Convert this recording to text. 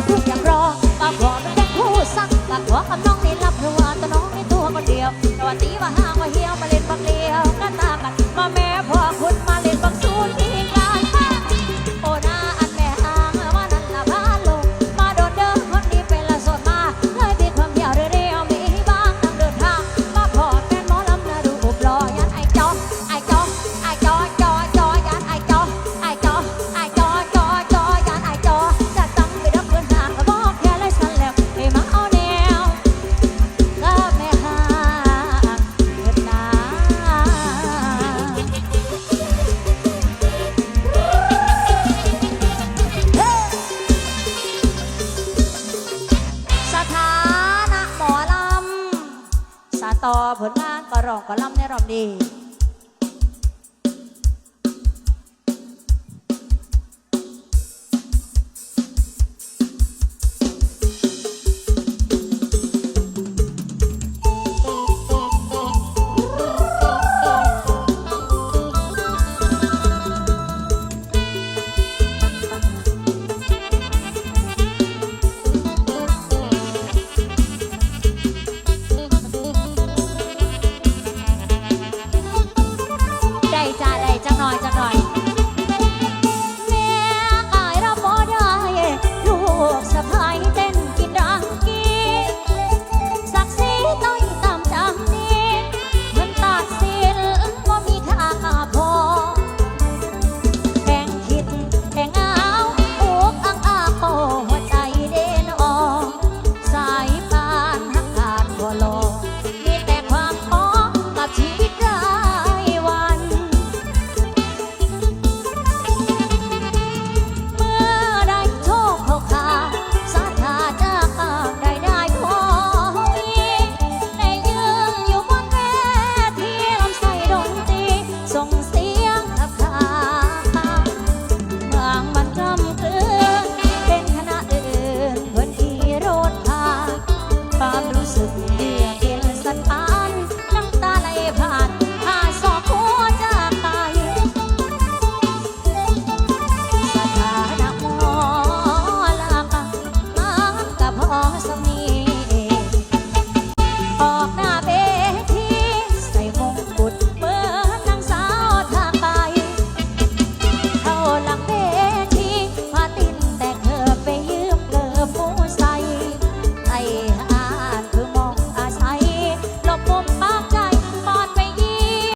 ็ทุกอย่างรอปากขอกป็นแค่คู่สักปากขอกับน้องนี่รับเพราะว่าตัวน้องนี่ตัวคนเดียวแต่ว่าตีว่า ต่อผลงานก็ร้องก็ลำในรอบนี้